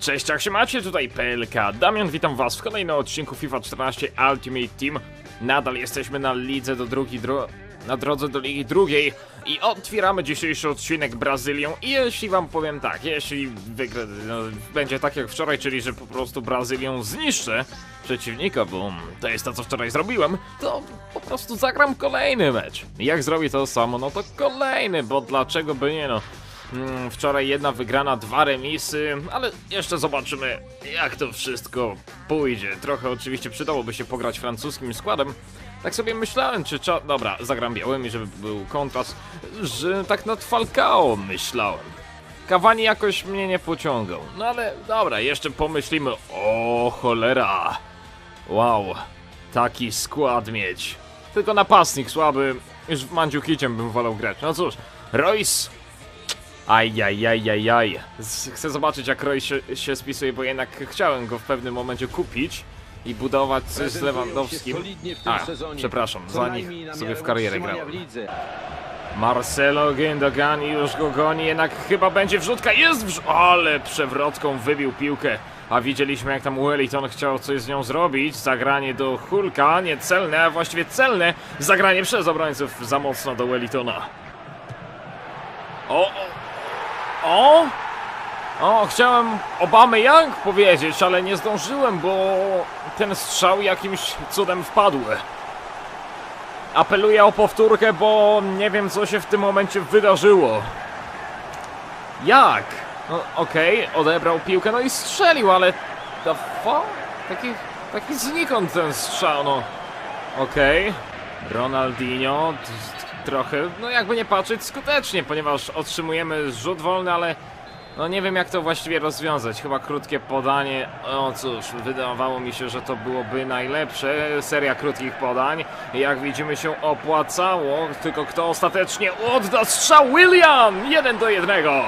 Cześć, jak się macie? Tutaj PLK. Damian, witam was w kolejnym odcinku FIFA 14 Ultimate Team. Nadal jesteśmy na lidze do drugiej dro na drodze do ligi drugiej i otwieramy dzisiejszy odcinek Brazylią i jeśli wam powiem tak, jeśli wygra, no, będzie tak jak wczoraj, czyli że po prostu Brazylią zniszczę przeciwnika, bo to jest to co wczoraj zrobiłem, to po prostu zagram kolejny mecz. Jak zrobię to samo, no to kolejny, bo dlaczego by nie no. Mm, Wczoraj jedna wygrana, dwa remisy, ale jeszcze zobaczymy jak to wszystko pójdzie. Trochę oczywiście przydałoby się pograć francuskim składem. Tak sobie myślałem, czy cza... Dobra, zagram białymi, żeby był kontrast, że tak nad Falcao myślałem. Kawani jakoś mnie nie pociągał. No ale dobra, jeszcze pomyślimy. O cholera. Wow, taki skład mieć. Tylko napastnik słaby. Już w Mandziukiciem bym wolał grać. No cóż, Royce Ajajajajaj. Chcę zobaczyć jak Roy się, się spisuje, bo jednak chciałem go w pewnym momencie kupić i budować coś z Lewandowskim. A, przepraszam, za nich sobie w karierę grałem. Marcelo Gundogan już go goni, jednak chyba będzie wrzutka. Jest wrz... Ale przewrotką wybił piłkę. A widzieliśmy jak tam Wellington chciał coś z nią zrobić. Zagranie do Hulka, niecelne, a właściwie celne. Zagranie przez obrońców za mocno do Wellingtona. O, o, o! O, chciałem Obamy Young powiedzieć, ale nie zdążyłem, bo ten strzał jakimś cudem wpadł. Apeluję o powtórkę, bo nie wiem co się w tym momencie wydarzyło. Jak? No okej, odebrał piłkę, no i strzelił, ale... The fuck? Taki, taki znikąd ten strzał, no. Okej. Ronaldinho, t- t- trochę, no jakby nie patrzeć, skutecznie, ponieważ otrzymujemy rzut wolny, ale no nie wiem jak to właściwie rozwiązać. Chyba krótkie podanie. O cóż, wydawało mi się, że to byłoby najlepsze. Seria krótkich podań. Jak widzimy się opłacało. Tylko kto ostatecznie odda strzał? William! Jeden do jednego.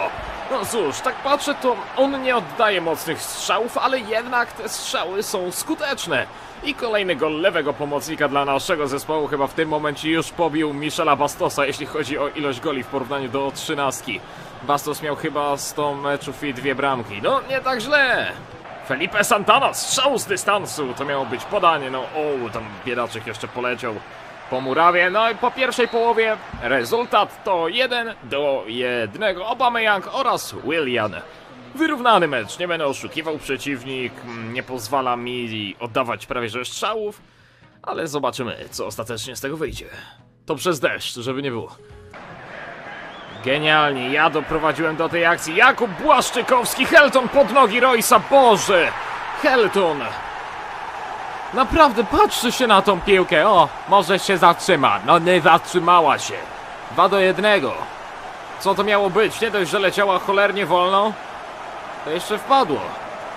No cóż, tak patrzę, to on nie oddaje mocnych strzałów, ale jednak te strzały są skuteczne. I kolejny gol lewego pomocnika dla naszego zespołu chyba w tym momencie już pobił Michela Bastosa, jeśli chodzi o ilość goli w porównaniu do trzynastki. Bastos miał chyba 100 meczów i dwie bramki. No, nie tak źle. Felipe Santana, strzał z dystansu. To miało być podanie. No, o, tam biedaczek jeszcze poleciał po murawie. No i po pierwszej połowie rezultat to 1 do 1. Aubameyang oraz Willian. Wyrównany mecz, nie będę oszukiwał. Przeciwnik mm, nie pozwala mi oddawać prawie że strzałów. Ale zobaczymy, co ostatecznie z tego wyjdzie. To przez deszcz, żeby nie było. Genialnie, ja doprowadziłem do tej akcji. Jakub Błaszczykowski, Helton pod nogi Roysa, Boże! Helton! Naprawdę, patrzcie się na tą piłkę, o, może się zatrzyma. No nie zatrzymała się. Dwa do jednego. Co to miało być? Nie dość, że leciała cholernie wolno, to jeszcze wpadło.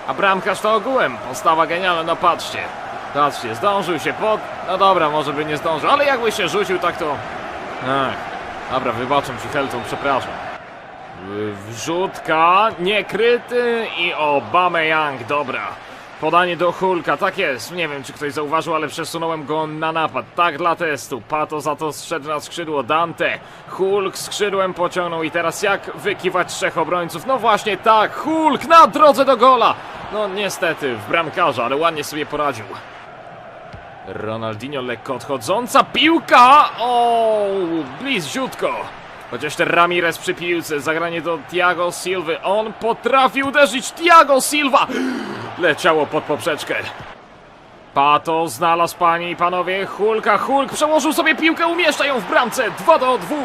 A bramkarz to ogółem. Postawa genialna, no patrzcie. Patrzcie, zdążył się pod... No dobra, może by nie zdążył, ale jakby się rzucił tak to... Ach, dobra, wybaczam ci Helton, przepraszam. Wrzutka, niekryty i Young, dobra. Podanie do Hulka, tak jest. Nie wiem, czy ktoś zauważył, ale przesunąłem go na napad. Tak dla testu. Pato za to zszedł na skrzydło. Dante. Hulk skrzydłem pociągnął i teraz jak wykiwać trzech obrońców? No właśnie tak, Hulk na drodze do gola. No niestety, w bramkarza, ale ładnie sobie poradził. Ronaldinho lekko odchodząca piłka! O, bliziutko. Chociaż ten Ramirez przy piłce, zagranie do Thiago Silva. On potrafi uderzyć Thiago Silva! Leciało pod poprzeczkę. Pato znalazł panie i panowie Hulka. Hulk przełożył sobie piłkę, umieszcza ją w bramce. 2 do 2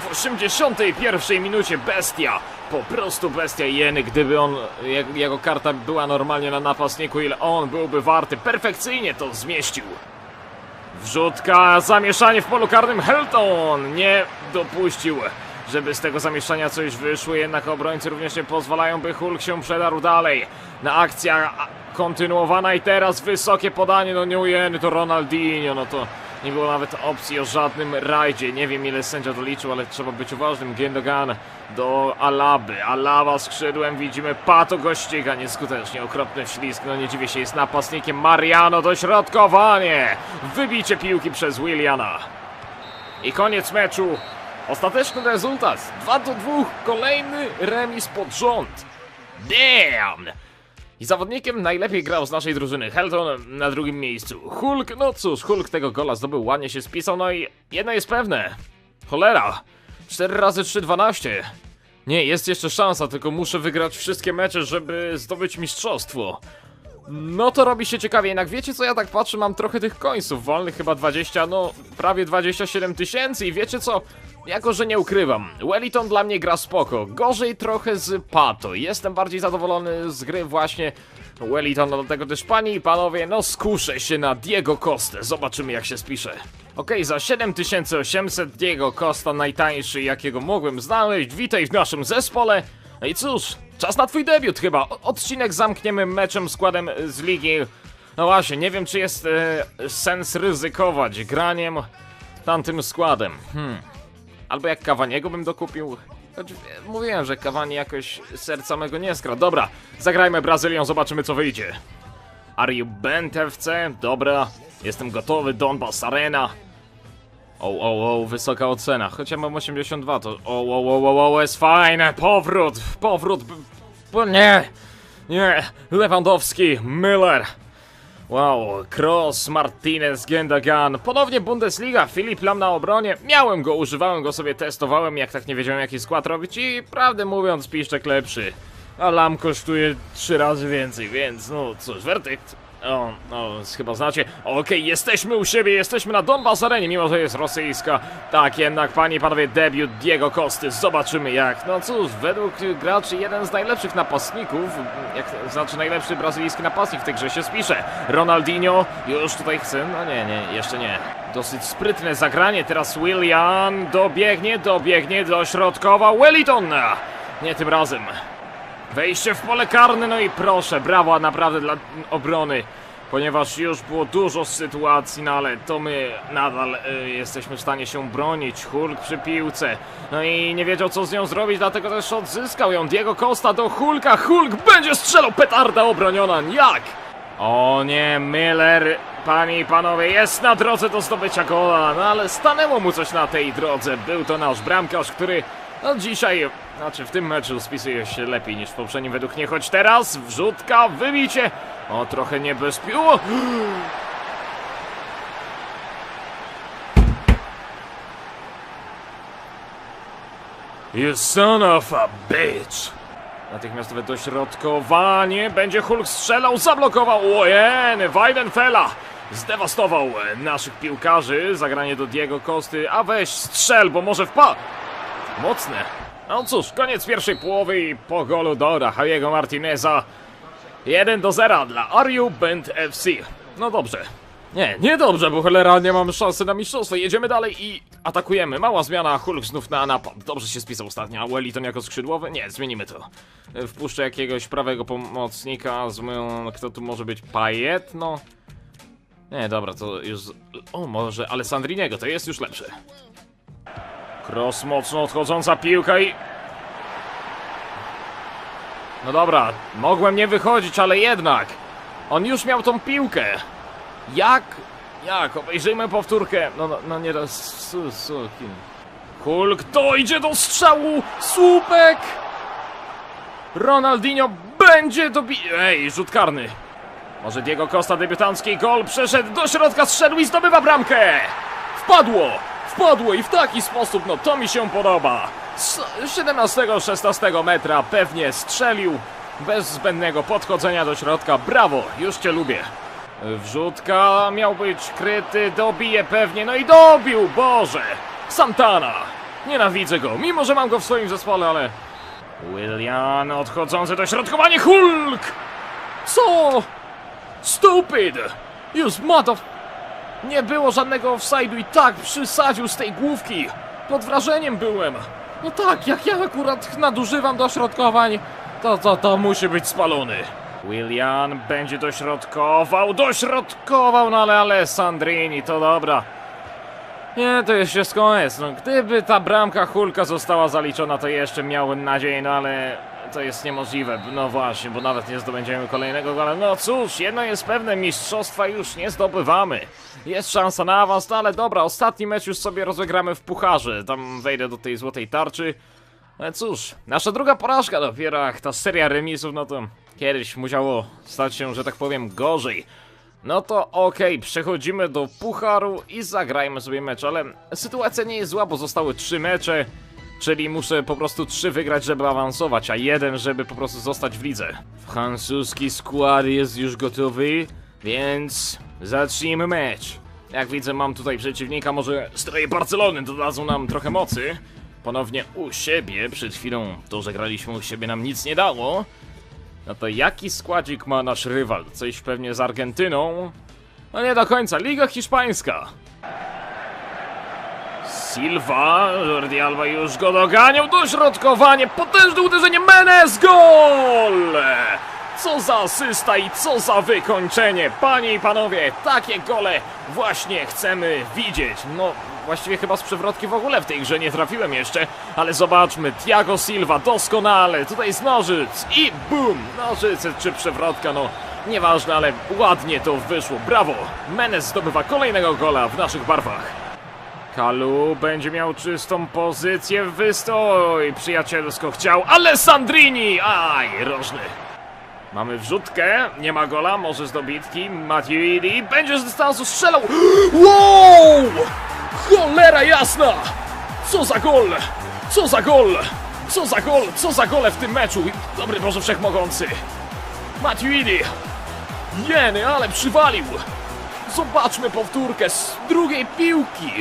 w 81 minucie. Bestia. Po prostu bestia jeny. Gdyby on, jego karta była normalnie na napastniku, ile on byłby warty. Perfekcyjnie to zmieścił. Wrzutka, zamieszanie w polu karnym. Helton nie dopuścił, żeby z tego zamieszania coś wyszło. Jednak obrońcy również nie pozwalają, by Hulk się przedarł dalej. Na akcja kontynuowana i teraz wysokie podanie. No nie ujęty to Ronaldinho. No to nie było nawet opcji o żadnym rajdzie. Nie wiem ile sędzia doliczył, ale trzeba być uważnym. Gendogan do Alaby. Alaba skrzydłem. Widzimy Pato go ściga nieskutecznie. Okropny ślizg. No nie dziwię się, jest napastnikiem. Mariano dośrodkowanie. Wybicie piłki przez Williana. I koniec meczu. Ostateczny rezultat. 2 do 2. Kolejny remis pod rząd. Damn! I zawodnikiem najlepiej grał z naszej drużyny Helton na drugim miejscu. Hulk, no cóż, Hulk tego gola zdobył, ładnie się spisał, no i jedno jest pewne. Cholera, 4 razy 3, 12. Nie, jest jeszcze szansa, tylko muszę wygrać wszystkie mecze, żeby zdobyć mistrzostwo. No to robi się ciekawie, jednak wiecie co, ja tak patrzę, mam trochę tych końców wolnych, chyba 20, no prawie 27 tysięcy i wiecie co, jako że nie ukrywam, Wellington dla mnie gra spoko, gorzej trochę z Pato, jestem bardziej zadowolony z gry właśnie Wellington, no do tego też panie i panowie, no skuszę się na Diego Costę, zobaczymy jak się spisze. Okej, za 7800 Diego Costa, najtańszy jakiego mogłem znaleźć, witaj w naszym zespole. No i cóż, czas na twój debiut chyba. Odcinek zamkniemy meczem składem z ligi. No właśnie, nie wiem czy jest e, sens ryzykować graniem tamtym składem. Hmm. Albo jak Cavaniego bym dokupił. Choć e, mówiłem, że Cavani jakoś serca mego nie skradł. Dobra, zagrajmy Brazylią, zobaczymy co wyjdzie. Are you bent FC? Dobra, jestem gotowy, Donbass Arena. O, o, o, wysoka ocena. Choć ja mam 82, to o, o, o, o, o, jest fajne. Powrót, powrót. b- b- nie, nie. Lewandowski, Miller. Wow, Cross, Martinez, Gendagan. Ponownie Bundesliga, Filip Lam na obronie. Miałem go, używałem go sobie, testowałem, jak tak nie wiedziałem jaki skład robić i prawdę mówiąc Piszczek lepszy. A Lam kosztuje trzy razy więcej, więc no cóż, werdykt. O, no, chyba znacie. Okej, jesteśmy u siebie, jesteśmy na Donbass Arenie, mimo że jest rosyjska. Tak, jednak, panie i panowie, debiut Diego Kosty. Zobaczymy jak. No cóż, według graczy jeden z najlepszych napastników, jak znaczy najlepszy brazylijski napastnik w tej grze się spisze. Ronaldinho już tutaj chce, no nie, nie, jeszcze nie. Dosyć sprytne zagranie, teraz Willian dobiegnie, dobiegnie, dośrodkowa Wellington. Nie tym razem. Wejście w pole karne, no i proszę, brawa naprawdę dla obrony. Ponieważ już było dużo sytuacji, no ale to my nadal y, jesteśmy w stanie się bronić. Hulk przy piłce. No i nie wiedział co z nią zrobić, dlatego też odzyskał ją. Diego Costa do Hulka. Hulk będzie strzelał, petarda obroniona. Jak? O nie, Miller, panie i panowie, jest na drodze do zdobycia gola, no ale stanęło mu coś na tej drodze. Był to nasz bramkarz, który no dzisiaj, znaczy w tym meczu spisuje się lepiej niż w poprzednim według mnie, choć teraz wrzutka, wybicie. O, trochę niebezpiecznie. You son of a bitch! Natychmiastowe dośrodkowanie. Będzie Hulk strzelał, zablokował. Ojen, Weidenfella zdewastował naszych piłkarzy. Zagranie do Diego Kosty. A weź strzel, bo może wpa... Mocne. No cóż, koniec pierwszej połowy i po golu Dora Javiego Martineza 1 do 0 dla Ariu Band FC. No dobrze. Nie, nie dobrze, bo cholera nie mamy szansy na mistrzostwo. Jedziemy dalej i atakujemy. Mała zmiana, Hulk znów na napad. Dobrze się spisał ostatnio, Wellington jako skrzydłowy? Nie, zmienimy to. Wpuszczę jakiegoś prawego pomocnika, z moją, kto tu może być? Payet? No. Nie, dobra, to już... O, może Alessandriniego, to jest już lepsze. Cross mocno odchodząca piłka i... No dobra, mogłem nie wychodzić, ale jednak. On już miał tą piłkę. Jak? Jak? Obejrzyjmy powtórkę. No, no, no nie raz. Su, su? Hulk dojdzie do strzału. Słupek. Ronaldinho będzie dobi... Ej, rzut karny. Może Diego Costa debiutancki gol przeszedł do środka, strzelił i zdobywa bramkę. Wpadło. Wpadło i w taki sposób, no to mi się podoba. Z 17-16 metra pewnie strzelił. Bez zbędnego podchodzenia do środka. Brawo, już cię lubię. Wrzutka miał być kryty, dobije pewnie, no i dobił, Boże! Santana! Nienawidzę go, mimo że mam go w swoim zespole, ale... Willian odchodzący do środkowania, Hulk! Co? Stupid! Już to... Nie było żadnego offside'u i tak przysadził z tej główki. Pod wrażeniem byłem. No tak, jak ja akurat nadużywam dośrodkowań, to, to, to musi być spalony. Willian będzie dośrodkował, dośrodkował, no ale Alessandrini, to dobra. Nie, to jest wszystko koniec. No, gdyby ta bramka Hulka została zaliczona, to jeszcze miałbym nadzieję, no ale to jest niemożliwe. No właśnie, bo nawet nie zdobędziemy kolejnego gola. No cóż, jedno jest pewne, mistrzostwa już nie zdobywamy. Jest szansa na awans, no ale dobra, ostatni mecz już sobie rozegramy w pucharze. Tam wejdę do tej złotej tarczy. Ale cóż, nasza druga porażka dopiero, ach, ta seria remisów, no to Kiedyś musiało stać się, że tak powiem, gorzej. No to okej, przechodzimy do pucharu i zagrajmy sobie mecz, ale sytuacja nie jest zła, bo zostały trzy mecze, czyli muszę po prostu trzy wygrać, żeby awansować, a jeden, żeby po prostu zostać w lidze. Francuski skład jest już gotowy, więc zacznijmy mecz. Jak widzę, mam tutaj przeciwnika, może stroje Barcelony dodadzą nam trochę mocy. Ponownie u siebie, przed chwilą to, że graliśmy u siebie nam nic nie dało. No to jaki składzik ma nasz rywal? Coś pewnie z Argentyną? No nie do końca, Liga Hiszpańska. Silva, Jordi Alba już go doganiał, dośrodkowanie, potężne uderzenie, Menez, gol! Co za asysta i co za wykończenie! Panie i panowie, takie gole właśnie chcemy widzieć. No, właściwie chyba z przewrotki w ogóle w tej grze nie trafiłem jeszcze, ale zobaczmy, Thiago Silva doskonale, tutaj z nożyc i bum! Nożyce czy przewrotka, no nieważne, ale ładnie to wyszło, brawo! Menez zdobywa kolejnego gola w naszych barwach. Kalu będzie miał czystą pozycję, wystoj przyjacielsko chciał, ale Sandrini! Aj, rożny. Mamy wrzutkę, nie ma gola, może z dobitki, Matuidi będzie z dystansu strzelał! Wow! Cholera jasna! Co za gol! Co za gol! Co za gol! Co za gole w tym meczu! Dobry Boże Wszechmogący! Matuidi! Jeny, ale przywalił! Zobaczmy powtórkę z drugiej piłki!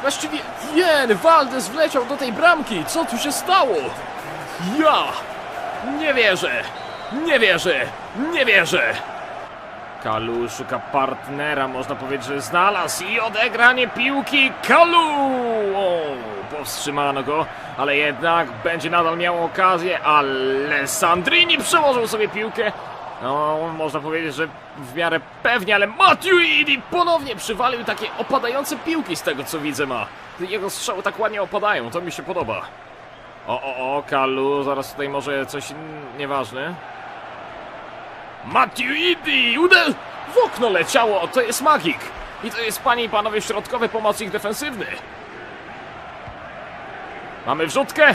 Właściwie, jen, Waldes wleciał do tej bramki! Co tu się stało? Ja! Nie wierzę! Nie wierzę! Nie wierzę! Kalu szuka partnera, można powiedzieć, że znalazł i odegranie piłki Kalu! O, powstrzymano go, ale jednak będzie nadal miał okazję, ale Sandrini przełożył sobie piłkę. No, można powiedzieć, że w miarę pewnie, ale Matuidi ponownie przywalił takie opadające piłki z tego co widzę ma. Jego strzały tak ładnie opadają, to mi się podoba. O, o, o, Kalu, zaraz tutaj może coś nieważne. Matuidi! Uder... W okno leciało, to jest magik! I to jest, panie i panowie, środkowy pomocnik defensywny. Mamy wrzutkę.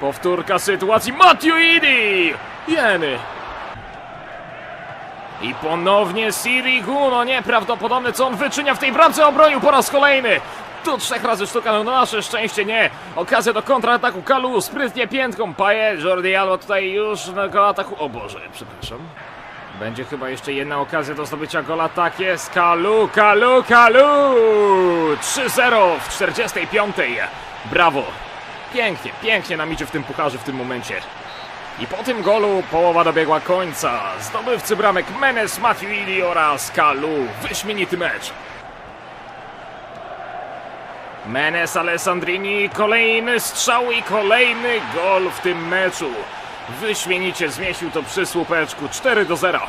Powtórka sytuacji. Matuidi! Jeny. I ponownie Sirigu, no nieprawdopodobne co on wyczynia w tej bramce, obronił po raz kolejny. Tu trzech razy sztuka, no nasze szczęście nie. Okazja do kontrataku, Kalu sprytnie piętką, Paje, Jordi Alba tutaj już na ataku. O Boże, przepraszam. Będzie chyba jeszcze jedna okazja do zdobycia gola, tak jest, Kalu, Kalu, Kalu! 3-0 w 45. Brawo. Pięknie, pięknie nam idzie w tym pucharze w tym momencie. I po tym golu połowa dobiegła końca. Zdobywcy bramek Menes, Matuidi oraz Kalu. Wyśmienity mecz. Menes Alessandrini, kolejny strzał i kolejny gol w tym meczu. Wyśmienicie zmieścił to przy słupeczku 4 do 0.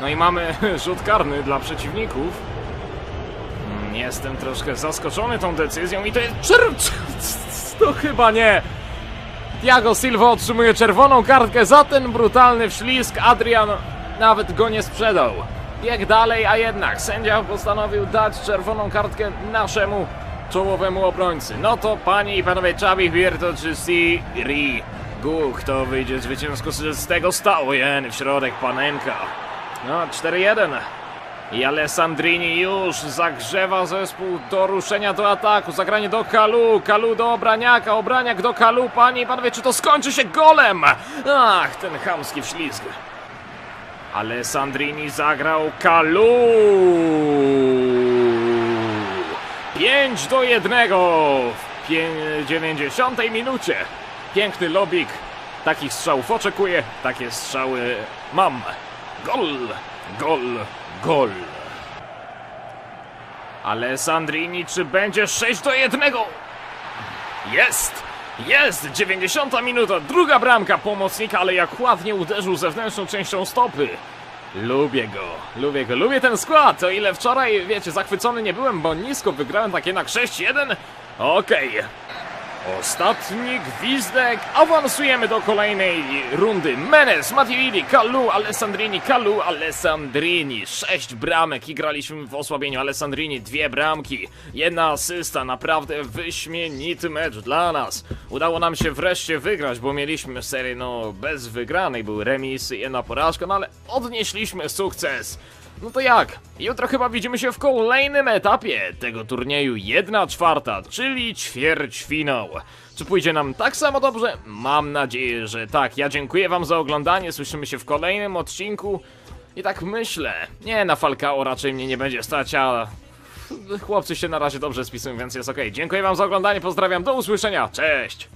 No i mamy rzut karny dla przeciwników. Mm, Jestem troszkę zaskoczony tą decyzją i to jest. To chyba nie. Thiago Silva otrzymuje czerwoną kartkę za ten brutalny wślizg. Adrian nawet go nie sprzedał. Bieg dalej, a jednak sędzia postanowił dać czerwoną kartkę naszemu czołowemu obrońcy. No to panie i panowie, Czabi Wirto czy Siri Gu, kto wyjdzie zwycięsko z tego stało? Jen w środek, panenka. No, 4-1. I Alessandrini już zagrzewa zespół do ruszenia do ataku. Zagranie do Kalu, Kalu do Obraniaka, Obraniak do Kalu. Panie i panowie, czy to skończy się golem? Ach, ten chamski wślizg. Alessandrini zagrał Kalu. 5 do 1 w pię- 90 minucie. Piękny lobik. Takich strzałów oczekuję, takie strzały mam. Gol, gol, gol. Alessandrini, czy będzie 6 do 1? Jest! Jest! 90 minuta, druga bramka pomocnika, ale jak ładnie uderzył zewnętrzną częścią stopy. Lubię go, lubię go, lubię ten skład. O ile wczoraj, wiecie, zachwycony nie byłem, bo nisko wygrałem tak jednak 6-1. Okej. Ostatni gwizdek. Awansujemy do kolejnej rundy. Menes, Matiidi, Kalu, Alessandrini, Kalu, Alessandrini. Sześć bramek i graliśmy w osłabieniu. Alessandrini dwie bramki. Jedna asysta. Naprawdę wyśmienity mecz dla nas. Udało nam się wreszcie wygrać, bo mieliśmy serię no bez wygranej. Był remis, jedna porażka, no ale odnieśliśmy sukces. No to jak? Jutro chyba widzimy się w kolejnym etapie tego turnieju 1 czwarta, czyli ćwierćfinał. Czy pójdzie nam tak samo dobrze? Mam nadzieję, że tak. Ja dziękuję wam za oglądanie, słyszymy się w kolejnym odcinku. I tak myślę, nie na Falcao raczej mnie nie będzie stać, a chłopcy się na razie dobrze spisują, więc jest ok. Dziękuję wam za oglądanie, pozdrawiam, do usłyszenia, cześć!